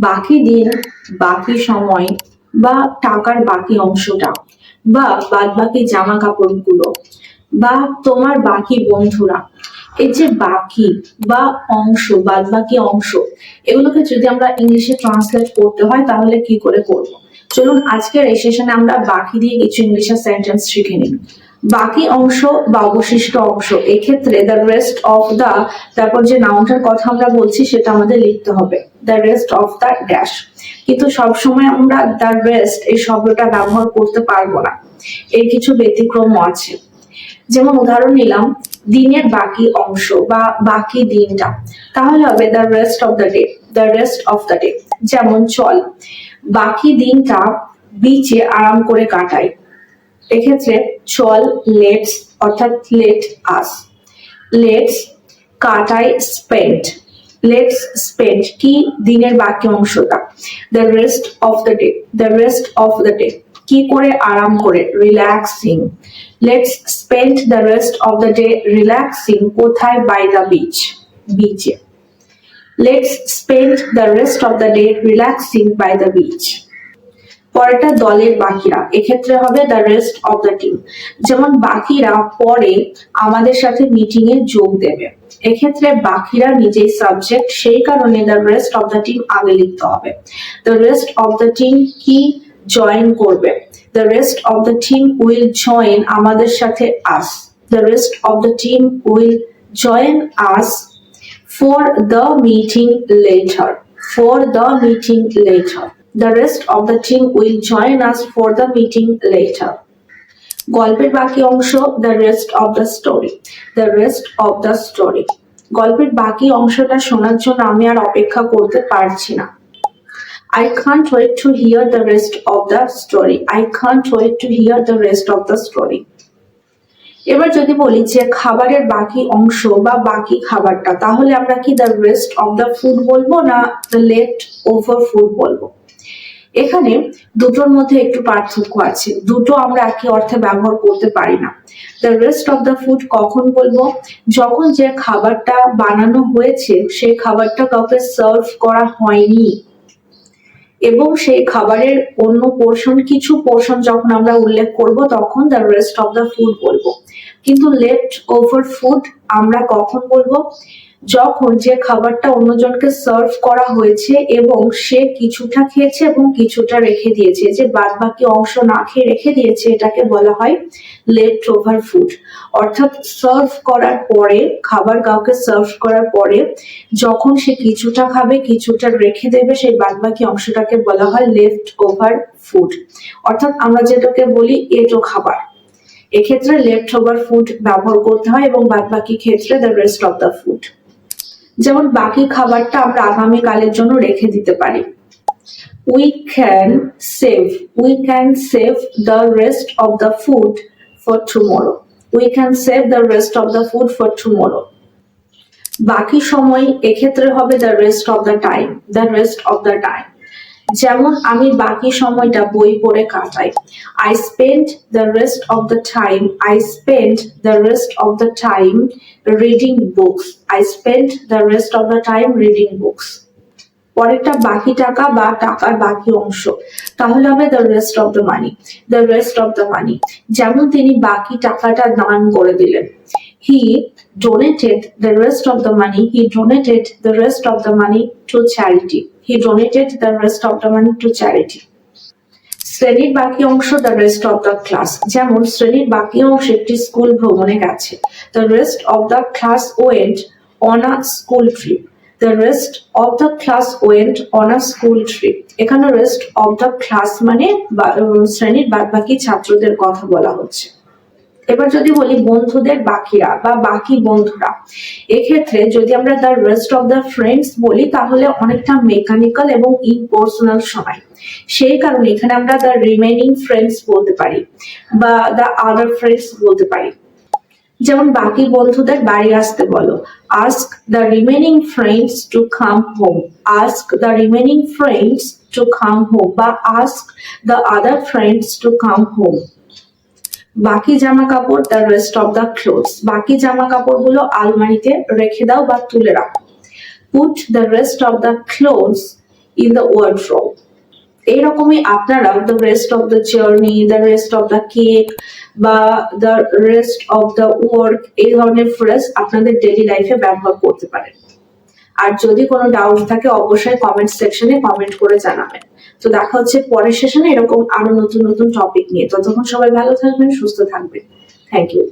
বাকি দিন, বাকি সময় বা টাকার বাকি অংশটা বা বাদ বাকি জামা কাপড়গুলো বা তোমার বাকি বন্ধুরা, এই যে বাকি বা অংশ বাদ বাকি অংশ, এগুলোকে যদি আমরা ইংলিশে ট্রান্সলেট করতে হয়, তাহলে কি করে করব? চলুন, আজকের এই সেশনে আমরা বাকি দিয়ে কিছু ইংলিশের সেন্টেন্স শিখে নিই। বাকি অংশ বা অবশিষ্ট অংশ, এক্ষেত্রে দ্য রেস্ট অফ দা তারপর যে নাউনটার কথা আমরা বলছি সেটা আমাদের লিখতে হবে the rest of the dash কিন্তু সবসময় আমরা দ্য রেস্ট এই শব্দটা ব্যবহার করতে পারব না, এর কিছু ব্যতিক্রমও আছে। যেমন উদাহরণ নিলাম, দিনের বাকি অংশ বা বাকি দিনটা, তাহলে হবে the rest of the day the rest of the day যেমন চল, বাকি দিনটা বিচে আরাম করে কাটাই এক্ষেত্রে চল লেটস অর্থাৎ লেট আস লেটস কাটাই স্পেন্ড লেটস স্পেন্ড কি? দিনের বাকি অংশটা। The rest of the day the rest of the day কি করে? আরাম করে। Relaxing let's spend the rest of the day relaxing কোথায়? বাই দ্য বিচ বিচে let's spend the rest of the day relaxing by the beach পরেরটা দলের বাকিরা। এক্ষেত্রে হবে the rest of the team যেমন বাকিরা পরে আমাদের সাথে মিটিং এ যোগ দেবে। এক্ষেত্রে বাকিরা নিজেই সাবজেক্ট সেই কারণে the rest of the team আগে লিখতে হবে। The rest of the team কি জয়েন করবে? The rest of the team will join আমাদের সাথে us the rest of the team will join us for the meeting later. For the meeting later. The rest of the team will join us for the meeting later. গল্পের বাকি অংশ the rest of the story the rest of the story গল্পের বাকি অংশটা শোনার জন্য আমি আর অপেক্ষা করতে পারছি না I can't wait to hear the rest of the story. I can't wait to hear the rest of the story. এবার যদি বলি যে খাবারের বাকি অংশ বা বাকি খাবারটা, তাহলে আমরা কি the rest of the food বলব না দ্য লেফট ওভার ফুড বলব এখানে দুটোর মধ্যে একটু পার্থক্য আছে। দুটো আমরা একই অর্থে ব্যবহার করতে পারি না। The rest of the food কখন বলব? যখন যে খাবারটা বানানো হয়েছে, সেই খাবারটা কাউকে সার্ভ করা হয়নি। এবং সেই খাবারের অন্য পোর্শন কিছু পোর্শন যখন আমরা উল্লেখ করব, তখন the rest of the food বলব। কিন্তু লেফট ওভার ফুড আমরা কখন বলব? যখন যে খাবারটা অন্যজনকে সার্ভ করা হয়েছে এবং সে কিছুটা খেয়েছে এবং কিছুটা রেখে দিয়েছে, যে বাদ বাকি অংশ না খেয়ে রেখে দিয়েছে, এটাকে বলা হয় লেফট ওভার ফুড অর্থাৎ সার্ভ করার পরে, খাবার কাউকে সার্ভ করার পরে, যখন সে কিছুটা খাবে, কিছুটা রেখে দেবে, সেই বাদ বাকি অংশটাকে বলা হয় লেফট ওভার ফুড অর্থাৎ আমরা যেটাকে বলি, এটো খাবার। এক্ষেত্রে লেফট ওভার ফুড ব্যবহার করতে হয় এবং বাদ বাকি ক্ষেত্রে the rest of the food যেমন বাকি খাবারটা আমরা আগামীকালের জন্য রেখে দিতে পারি। We can save we can save the rest of the food for tomorrow we can save the rest of the food for tomorrow বাকি সময় এক্ষেত্রে হবে the rest of the time the rest of the time যেমন আমি বাকি সময়টা বই পড়ে কাটাই। I spend the rest of the time I spend the rest of the time reading books I spend the rest of the time reading books পরেরটা বাকি টাকা বা টাকার বাকি অংশ। তাহলে হবে the rest of the money the rest of the money যেমন তিনি বাকি টাকাটা দান করে দিলেন। He donated the rest of the money, he donated the rest of the money to charity he donated the rest of the money to charity. শ্রেণির বাকি অংশ the rest of the class যেমন, শ্রেণির বাকি অংশ একটি স্কুল ভ্রমণে গেছে। The rest of the class went on a school trip the rest of the class went on a school trip এখানে রেস্ট অফ দ্য ক্লাস মানে শ্রেণির বাদ বাকি ছাত্রদের কথা বলা হচ্ছে। এবার যদি বলি বন্ধুদের বাকিরা বা বাকি বন্ধুরা এক্ষেত্রে যদি আমরা the rest of the friends বলি, তাহলে অনেকটা মেকানিক্যাল এবং ইম্পার্সোনাল সেই কারণে এখানে আমরা দ্য রিমেনিং ফ্রেন্ডস বলতে পারি বা দ্য আদার ফ্রেন্ডস বলতে পারি। যেমন বাকি বন্ধুদের বাড়ি আসতে বলো ask the remaining friends to come home ask the remaining friends to come home বা ask the other friends to come home বাকি জামা কাপড় the rest of the clothes বাকি জামা কাপড়গুলো আলমারিতে রেখে দাও বা তুলে রাখো। Put the rest of the clothes in the wardrobe এইরকমই আপনারা the rest of the journey the rest of the cake বা the rest of the work এই ধরনের ফ্রেজ আপনাদের ডেলি লাইফে ব্যবহার করতে পারেন। আর যদি কোনো ডাউট থাকে, অবশ্যই কমেন্ট সেকশনে কমেন্ট করে জানাবেন। তো দেখা হচ্ছে পরের সেশনে এরকম আরও নতুন নতুন টপিক নিয়ে। ততক্ষণ সবাই ভালো থাকবেন, সুস্থ থাকবেন। Thank you